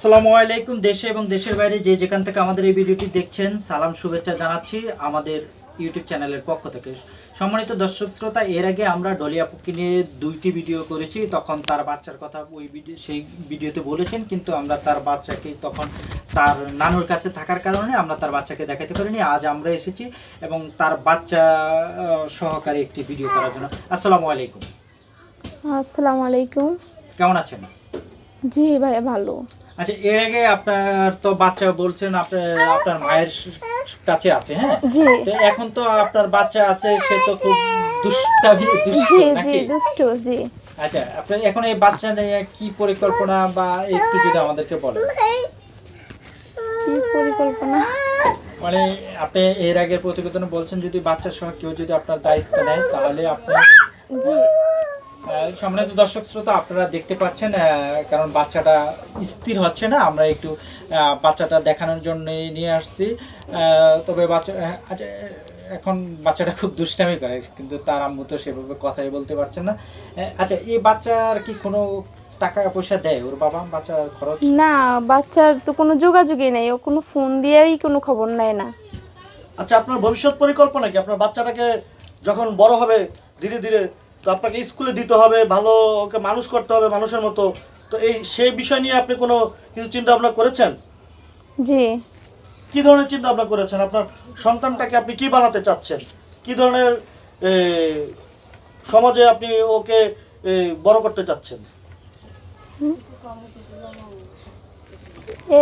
আসসালামু আলাইকুম দেশে এবং দেশের বাইরে যে যেখান থেকে আমাদের এই ভিডিওটি দেখছেন সালাম শুভেচ্ছা জানাচ্ছি আমাদের ইউটিউব চ্যানেলের পক্ষ থেকে। সম্মানিত দর্শক শ্রোতা এর আগে আমরা ডলি আপুকে নিয়ে দুইটি ভিডিও করেছি তখন তার বাচ্চার কথা ওই ভিডিও সেই ভিডিওতে বলেছেন কিন্তু আমরা তার বাচ্চাকে তখন তার নানুর কাছে থাকার কারণে আমরা তার বাচ্চাকে দেখাতে পারিনি আজ আমরা এসেছি এবং তার বাচ্চা সহকারে একটি ভিডিও করার জন্য। আসসালামু আলাইকুম। আসসালামু আলাইকুম। কেমন আছেন? জি ভাইয়া ভালো। আচ্ছা এর আগে আপনার তো বাচ্চা বলছেন আপনার আপনার মায়ের কাছে আছে হ্যাঁ? তো এখন তো আপনার বাচ্চা আছে সে তো খুব দুষ্টামি দুষ্ট জি জি নাকি? দুষ্টু জি। আচ্ছা আপনার এখন এই বাচ্চা নিয়ে কি পরিকল্পনা বা একটু যদি আমাদেরকে বলেন? কি পরিকল্পনা? মানে আপনি এর আগে প্রতিবেদনে বলছেন যদি বাচ্চা সহ কেউ যদি আপনার দায়িত্ব নেয় তাহলে আপনি জি। সম্মানিত দর্শক শ্রোতা আপনারা দেখতে পাচ্ছেন কারণ বাচ্চাটা স্থির হচ্ছে না আমরা একটু বাচ্চাটা দেখানোর জন্য নিয়ে আসছি। তবে বাচ্চা আচ্ছা এখন বাচ্চাটা খুব দুষ্টামি করে কিন্তু তার আম্মু তো সেভাবে কথাই বলতে পারছেন না। আচ্ছা এই বাচ্চার কি কোনো টাকা পয়সা দেয়? ওর বাবা বাচ্চার খরচ? না বাচ্চার তো কোনো যোগাযোগই নেই ও কোনো ফোন দিয়েই কোনো খবর নেয় না। আচ্ছা আপনার ভবিষ্যৎ পরিকল্পনা কি? আপনার বাচ্চাটাকে যখন বড় হবে ধীরে ধীরে তো আপনাকে স্কুলে দিতে হবে ভালো ওকে মানুষ করতে হবে মানুষের মতো। তো এই সেই বিষয় নিয়ে আপনি কোনো কিছু চিন্তা ভাবনা করেছেন? জি। কি ধরনের চিন্তা ভাবনা করেছেন? আপনার সন্তানটাকে আপনি কি বানাতে চাচ্ছেন? কি ধরনের সমাজে আপনি ওকে বড় করতে চাচ্ছেন?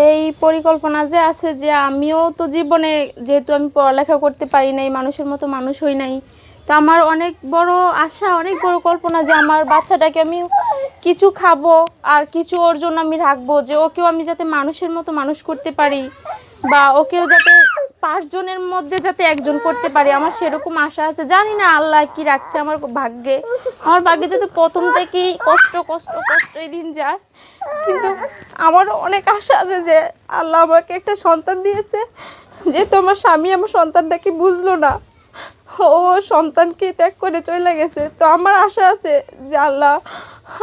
এই পরিকল্পনা যে আছে যে আমিও তো জীবনে যেহেতু আমি পড়ালেখা করতে পারি নাই মানুষের মতো মানুষ হই নাই তো আমার অনেক বড় আশা, অনেক বড় কল্পনা যে আমার বাচ্চাটাকে আমি কিছু খাব আর কিছু ওর জন্য আমি রাখব, যে ওকেও আমি যাতে মানুষের মতো মানুষ করতে পারি বা ওকেও যাতে পাঁচজনের মধ্যে যাতে একজন করতে পারি, আমার সেরকম আশা আছে। জানি না আল্লাহ কি রাখছে আমার ভাগ্যে। আমার ভাগ্যে যাতে প্রথম থেকেই কষ্ট কষ্ট কষ্ট এই দিন যায় কিন্তু আমার অনেক আশা আছে যে আল্লাহ আমাকে একটা সন্তান দিয়েছে, যেহেতু আমার স্বামী আমার সন্তানটাকে বুঝলো না। ও সন্তানকে ত্যাগ করে চলে গেছে। তো আমার আশা আছে যে আল্লাহ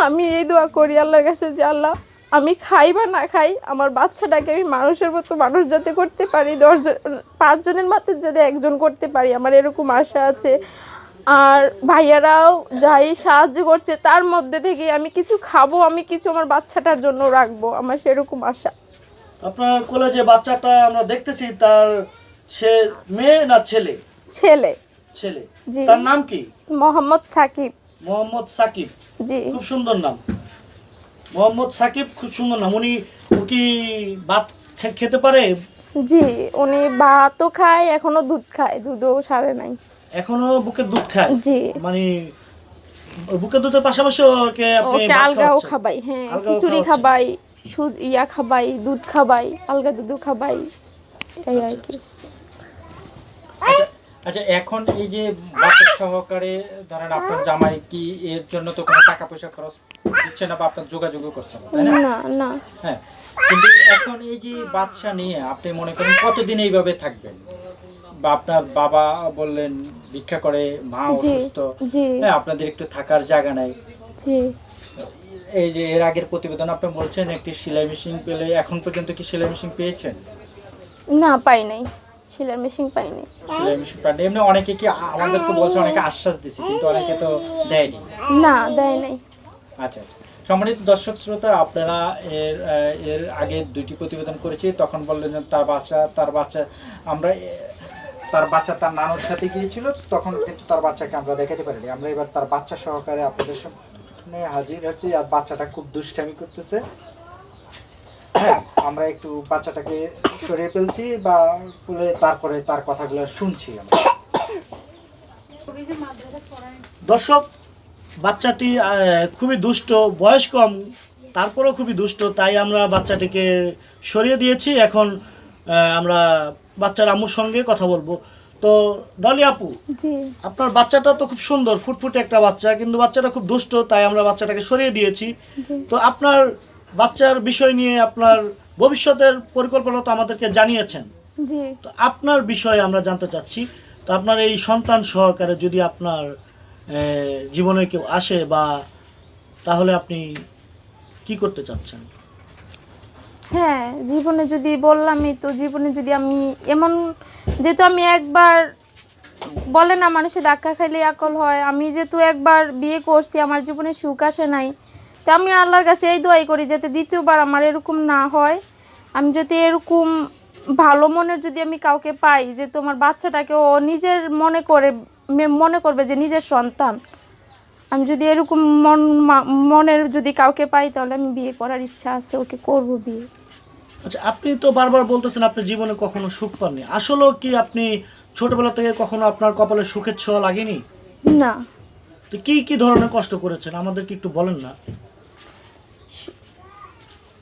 আমি এই দোয়া করি আল্লাহর কাছে যে আল্লাহ আমি খাই বা না খাই আমার বাচ্চাটাকে আমি মানুষের মতো মানুষ যাতে করতে পারি দশজন পাঁচজনের মাত্র যাতে একজন করতে পারি আমার এরকম আশা আছে। আর ভাইয়ারাও যাই সাহায্য করছে তার মধ্যে থেকে আমি কিছু খাব আমি কিছু আমার বাচ্চাটার জন্য রাখব আমার সেরকম আশা। আপনার কোলে যে বাচ্চাটা আমরা দেখতেছি তার সে মেয়ে না ছেলে? ছেলে। ছেলে। তার নাম কি? মোহাম্মদ সাকিব। মোহাম্মদ সাকিব। জি। খুব সুন্দর নাম। মোহাম্মদ সাকিব খুব সুন্দর নাম। উনি কি ভাত খেতে পারে? জি উনি ভাতও খায় এখনও দুধ খায়। দুধও সারে নাই। এখনও বুকের দুধ খায়? জি। মানে বুকের দুধের পাশাপাশি ওকে আপনি আলগাও খাবাই হ্যাঁ খিচুড়ি খাবাই সুদ ইয়া খাবাই দুধ খাবাই আলগা দুধও খাবাই এই আর কি। আচ্ছা এখন এই যে বাচ্চা সহকারে ধরেন আপনার জামাই কি এর জন্য তো কোনো টাকা পয়সা খরচ দিচ্ছে না বা আপনার যোগাযোগও করছে না তাই না? না হ্যাঁ কিন্তু এখন এই যে বাচ্চা নিয়ে আপনি মনে করেন কতদিন এইভাবে থাকবেন? বা আপনার বাবা বললেন ভিক্ষা করে মা অসুস্থ হ্যাঁ আপনাদের একটু থাকার জায়গা নাই। জি। এই যে এর আগের প্রতিবেদন আপনি বলছেন একটি সেলাই মেশিন পেলে এখন পর্যন্ত কি সেলাই মেশিন পেয়েছেন? না পাই নাই। সেলাই মেশিন পাইনি। সেলাই মেশিন পান এমনি অনেকে কি আমাদেরকে বলছে অনেকে আশ্বাস দিচ্ছে কিন্তু অনেকে তো দেয়নি। না দেয় নাই। আচ্ছা আচ্ছা। সম্মানিত দর্শক শ্রোতা আপনারা এর এর আগে দুইটি প্রতিবেদন করেছি। তখন বললেন তার বাচ্চা তার বাচ্চা আমরা তার বাচ্চা তার নানুর সাথে গিয়েছিল তখন কিন্তু তার বাচ্চাকে আমরা দেখাতে পারিনি। আমরা এবার তার বাচ্চা সহকারে আপনাদের সামনে হাজির আছি আর বাচ্চাটা খুব দুষ্টামি করতেছে। হ্যাঁ, আমরা একটু বাচ্চাটাকে সরিয়ে ফেলছি বা তারপরে তার কথাগুলো শুনছি আমরা। দর্শক বাচ্চাটি খুবই দুষ্ট বয়স কম তারপরেও খুবই দুষ্ট তাই আমরা বাচ্চাটিকে সরিয়ে দিয়েছি। এখন আমরা বাচ্চার আম্মুর সঙ্গে কথা বলব। তো ডলি আপু আপনার বাচ্চাটা তো খুব সুন্দর ফুটফুটে একটা বাচ্চা কিন্তু বাচ্চাটা খুব দুষ্ট তাই আমরা বাচ্চাটাকে সরিয়ে দিয়েছি। তো আপনার বাচ্চার বিষয় নিয়ে আপনার ভবিষ্যতের পরিকল্পনা তো আমাদেরকে জানিয়েছেন। তো আপনার বিষয়ে আমরা জানতে চাচ্ছি তো আপনার এই সন্তান সহকারে যদি আপনার জীবনে কেউ আসে বা তাহলে আপনি কি করতে চাচ্ছেন? হ্যাঁ জীবনে যদি বললামই তো জীবনে যদি আমি এমন যেহেতু আমি একবার বলে না মানুষে ধাক্কা খাইলে আকল হয় আমি যেহেতু একবার বিয়ে করছি আমার জীবনে সুখ আসে নাই তো আমি আল্লাহর কাছে এই দোয়াই করি যাতে দ্বিতীয়বার আমার এরকম না হয়। আমি যদি এরকম ভালো মনের যদি আমি কাউকে পাই যে তোমার বাচ্চাটাকে ও নিজের মনে করে মনে করবে যে নিজের সন্তান আমি যদি এরকম মন মনের যদি কাউকে পাই তাহলে আমি বিয়ে করার ইচ্ছা আছে ওকে করব বিয়ে। আচ্ছা আপনি তো বারবার বলতেছেন আপনি জীবনে কখনো সুখ পাননি। আসলেও কি আপনি ছোটবেলা থেকে কখনো আপনার কপালে সুখের ছোঁয়া লাগেনি? না। তো কি কি ধরনের কষ্ট করেছেন? আমাদেরকে একটু বলেন না।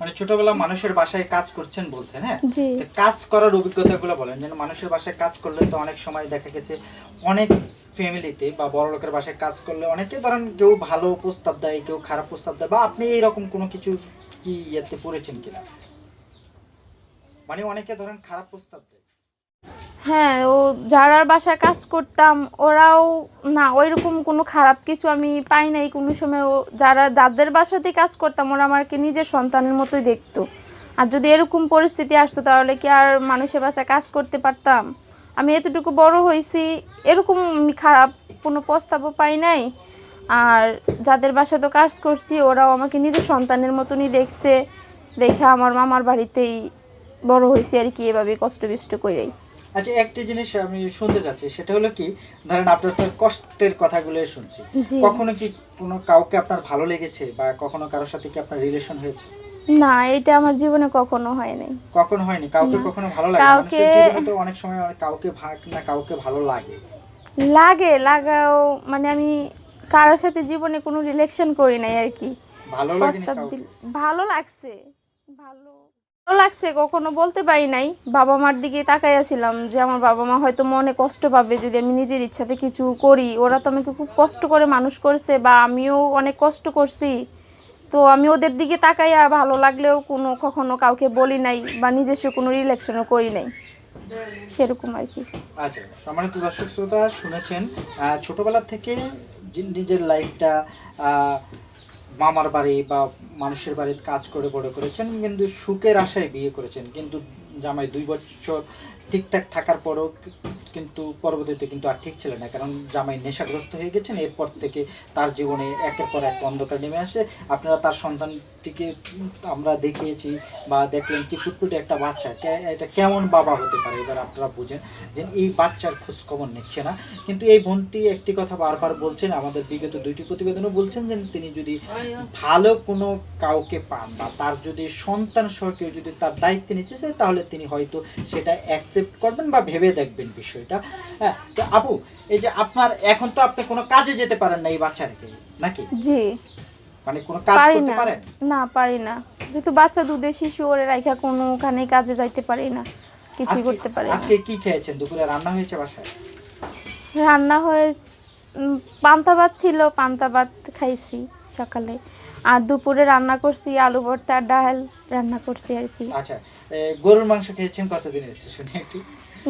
মানে ছোটবেলা মানুষের বাসায় কাজ করছেন বলছেন হ্যাঁ? কাজ করার অভিজ্ঞতাগুলো বলেন যেন মানুষের বাসায় কাজ করলে তো অনেক সময় দেখা গেছে অনেক ফ্যামিলিতে বা বড় লোকের বাসায় কাজ করলে অনেকে ধরেন কেউ ভালো প্রস্তাব দেয় কেউ খারাপ প্রস্তাব দেয় বা আপনি এইরকম কোনো কিছু কি ইয়েতে পড়েছেন কিনা? মানে অনেকে ধরেন খারাপ প্রস্তাব দেয়। হ্যাঁ ও যারার বাসায় কাজ করতাম, ওরাও না, ওইরকম কোনো খারাপ কিছু আমি পাই নাই। কোনো সময় ও, যারা যাদের বাসাতে কাজ করতাম, ওরা আমাকে নিজের সন্তানের মতোই দেখতো। আর যদি এরকম পরিস্থিতি আসতো, তাহলে কি আর মানুষের বাসায় কাজ করতে পারতাম? আমি এতটুকু বড় হয়েছি, এরকম খারাপ কোনো প্রস্তাবও পাই নাই। আর যাদের বাসাতে কাজ করছি, ওরাও আমাকে নিজের সন্তানের মতনই দেখছে। দেখে আমার মামার বাড়িতেই বড় হয়েছি আর কি এভাবে কষ্ট বিষ্ট করেই। আচ্ছা একটা জিনিস আমি শুনতে চাচ্ছি সেটা হলো কি ধরেন আপনার তো কষ্টের কথাগুলো শুনছি। কখনো কি কোনো কাউকে আপনার ভালো লেগেছে বা কখনো কারোর সাথে কি আপনার রিলেশন হয়েছে? না এটা আমার জীবনে কখনো হয় নাই কখনো হয়নি? কাউকে কখনো ভালো লাগে? কাউকে- তো অনেক সময় কাউকে ভাগ না কাউকে ভালো লাগে। লাগে লাগাও মানে আমি কারোর সাথে জীবনে কোনো রিলেকশন করি নাই আর কি। ভালো দিল ভালো লাগছে। ভালো লাগছে, কখনো বলতে পারি নাই। বাবা মার দিকে তাকাইয়াছিলাম যে আমার বাবা মা হয়তো মনে কষ্ট পাবে যদি আমি নিজের ইচ্ছাতে কিছু করি। ওরা তো আমাকে খুব কষ্ট করে মানুষ করছে বা আমিও অনেক কষ্ট করছি। তো আমি ওদের দিকে তাকাইয়া ভালো লাগলেও কোনো, কখনো কাউকে বলি নাই বা নিজস্ব কোনো রিলেকশনও করি নাই। সেরকম আর কি। আচ্ছা সম্মানিত দর্শক শ্রোতা শুনেছেন ছোটবেলা থেকে নিজের লাইফটা মামার বাড়ি বা মানুষের বাড়িতে কাজ করে বড় করেছেন, কিন্তু সুখের আশায় বিয়ে করেছেন। কিন্তু জামাই দুই বছর ঠিকঠাক থাকার পরও কিন্তু পরবর্তীতে কিন্তু আর ঠিক ছিল না, কারণ জামাই নেশাগ্রস্ত হয়ে গেছেন। এরপর থেকে তার জীবনে একের পর এক অন্ধকার নেমে আসে। আপনারা তার সন্তানটিকে উম, আমরা দেখিয়েছি বা দেখলেন কি ফুটফুটে একটা বাচ্চা এটা কেমন বাবা হতে পারে এবার আপনারা বুঝেন যে এই বাচ্চার খোঁজ খবর নিচ্ছে না। কিন্তু এই বোনটি একটি কথা বারবার বলছেন আমাদের বিগত দুইটি প্রতিবেদনও বলছেন যে তিনি যদি ভালো কোনো কাউকে পান বা তার যদি সন্তান সহ কেউ যদি তার দায়িত্ব নিচ্ছে তাহলে তিনি হয়তো সেটা অ্যাকসেপ্ট করবেন বা ভেবে দেখবেন বিষয়টা। হ্যাঁ তো আপু এই যে আপনার এখন তো আপনি কোনো কাজে যেতে পারেন না এই বাচ্চা রেখে নাকি? জি। মানে কোনো কাজ পারি করতে না। পারেন? না পারি না। যেহেতু বাচ্চা দুধের শিশু ওরে রাখা কোনো ওখানে কাজে যাইতে পারি না। আজকে- করতে পারি না। আজকে কি খেয়েছেন? দুপুরে রান্না হয়েছে বাসায়? রান্না হয়েছে পান্তা ভাত ছিল পান্তা ভাত খাইছি সকালে। আর দুপুরে রান্না করছি আলু ভর্তা ডাল রান্না করছি আর কি। আচ্ছা গরুর মাংস খেয়েছেন কতদিন এসে শুনি একটু।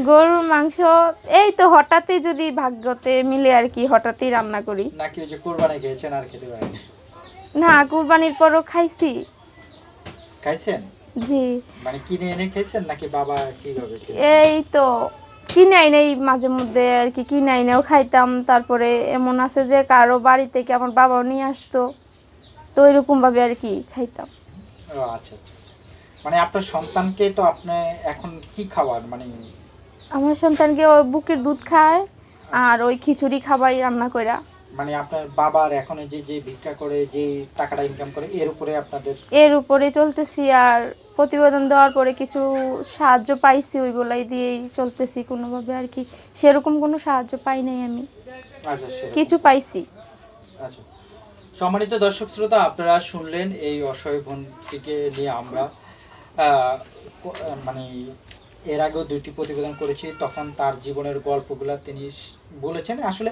গরুর মাংস এই তো হঠাৎই যদি ভাগ্যতে মিলে আর কি হঠাৎই রান্না করি। নাকি ওই যে কোরবানি খেয়েছেন আর খেতে পারেন? না কুরবানির পরও খাইছি। খাইছেন? জি। মানে কিনে এনে খাইছেন নাকি বাবা কীভাবে? এই তো কিনে আইনেই মাঝে মধ্যে আর কি কিনে আইনেও খাইতাম। তারপরে এমন আছে যে কারও বাড়ি থেকে আমার বাবাও নিয়ে আসতো তো এরকমভাবে আর কি খাইতাম। ও আচ্ছা আচ্ছা আচ্ছা। মানে আপনার সন্তানকে তো আপনি এখন কি খাওয়ান? মানে আমার সন্তানকে ওই বুকের দুধ খায় আর ওই খিচুড়ি খাবাই রান্না কইরা। মানে আপনার বাবার এখন যে যে ভিক্ষা করে যে টাকাটা ইনকাম করে এর উপরে আপনাদের এর উপরে চলতেছি আর প্রতিবেদন দেওয়ার পরে কিছু সাহায্য পাইছি ওইগুলাই দিয়েই চলতেছি কোনোভাবে আর কি। সেরকম কোনো সাহায্য পাই নাই আমি। আচ্ছা সেরকম। কিছু পাইছি। আচ্ছা। সম্মানিত দর্শক শ্রোতা আপনারা শুনলেন এই অসহায় বোনটিকে নিয়ে আমরা আহ, ক- আহ, মানে এর আগেও দুইটি প্রতিবেদন করেছি, তখন তার জীবনের গল্পগুলো তিনি বলেছেন। আসলে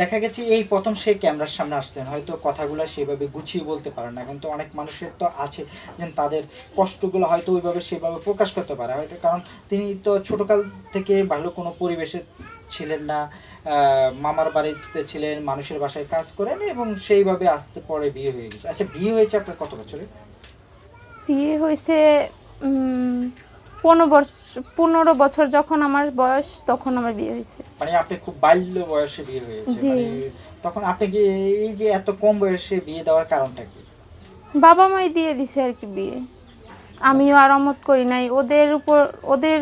দেখা গেছে এই প্রথম সে ক্যামেরার সামনে আসছেন, হয়তো কথাগুলো সেভাবে গুছিয়ে বলতে পারে না, কিন্তু অনেক মানুষের তো আছে যে তাদের কষ্টগুলো হয়তো ওইভাবে সেভাবে প্রকাশ করতে পারে। হয়তো কারণ তিনি তো ছোটকাল থেকে ভালো কোনো পরিবেশে ছিলেন না মামার বাড়িতে ছিলেন, মানুষের বাসায় কাজ করেন এবং সেইভাবে আসতে পরে বিয়ে হয়ে গেছে। আচ্ছা বিয়ে হয়েছে আপনার কত বছরে? বিয়ে হয়েছে পনেরো বছর পনেরো বছর যখন আমার বয়স তখন আমার বিয়ে হয়েছে। মানে আপনি খুব বাল্য বয়সে বিয়ে হয়েছে জি। মানে তখন আপনি কি এই যে এত কম বয়সে বিয়ে দেওয়ার কারণটা কি? বাবা মাই দিয়ে দিছে আর কি বিয়ে। আমিও আরামত করি নাই। ওদের উপর ওদের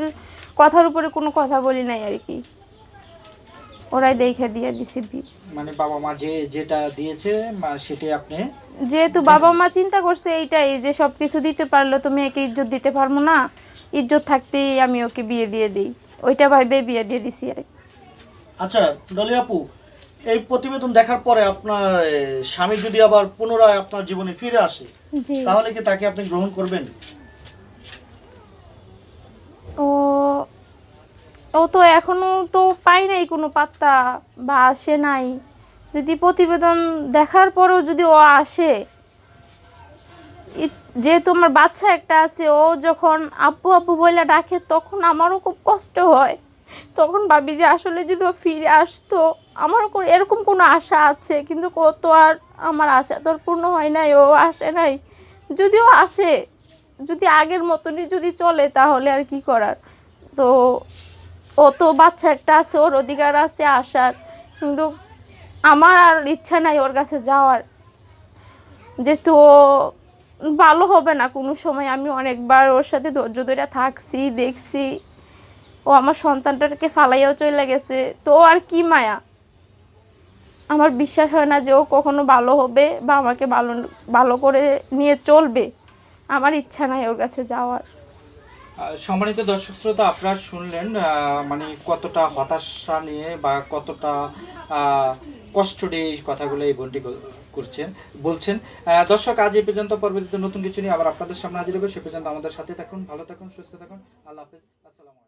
কথার উপরে কোনো কথা বলি নাই আর কি। ওরাই দেখে দিয়ে দিছে বিয়ে। মানে বাবা মা যে যেটা দিয়েছে মা সেটাই আপনি যেহেতু বাবা মা চিন্তা করছে এইটাই যে সব কিছু দিতে পারল তুমি একে ইজ্জত দিতে পারব না। ইজ্জত থাকতেই আমি ওকে বিয়ে দিয়ে দিই। ওইটা ভাইবে বিয়ে দিয়ে দিছি আর আচ্ছা ডলি আপু এই প্রতিবেদন দেখার পরে আপনার স্বামী যদি আবার পুনরায় আপনার জীবনে ফিরে আসে তাহলে কি তাকে আপনি গ্রহণ করবেন? ও ও তো এখনও তো পাই নাই কোনো পাত্তা বা আসে নাই। যদি প্রতিবেদন দেখার পরেও যদি ও আসে যেহেতু আমার বাচ্চা একটা আছে, ও যখন আব্বু আব্বু বলে ডাকে, তখন আমারও খুব কষ্ট হয়। তখন ভাবি যে আসলে যদি ও ফিরে আসতো, আমারও এরকম কোনো আশা আছে, কিন্তু ও তো আর আমার আশা তো আর পূর্ণ হয় নাই, ও আসে নাই। যদিও আসে, যদি আগের মতনই যদি চলে, তাহলে আর কি করার? তো ও তো বাচ্চা একটা আছে, ওর অধিকার আছে আসার কিন্তু আমার আর ইচ্ছা নাই ওর কাছে যাওয়ার। যেহেতু ও ভালো হবে না কোনো সময়। আমি অনেকবার ওর সাথে ধৈর্য ধরে থাকছি, দেখছি। ও আমার সন্তানটাকে ফালাইয়াও চলে গেছে। তো আর কি মায়া? আমার বিশ্বাস হয় না যে ও কখনো ভালো হবে বা আমাকে ভালো ভালো করে নিয়ে চলবে। আমার ইচ্ছা নাই ওর কাছে যাওয়ার। সম্মানিত দর্শক শ্রোতা, আপনারা শুনলেন মানে কতটা হতাশা নিয়ে বা কতটা কষ্ট নিয়ে এই কথাগুলো এই বোনটি করছেন, বলছেন দর্শক, আজ এই পর্যন্ত পরবর্তীতে নতুন কিছু নিয়ে আবার আপনাদের সামনে হাজির হবে। সে পর্যন্ত আমাদের সাথে থাকুন, ভালো থাকুন, সুস্থ থাকুন। আল্লাহ হাফিজ। আসসালামু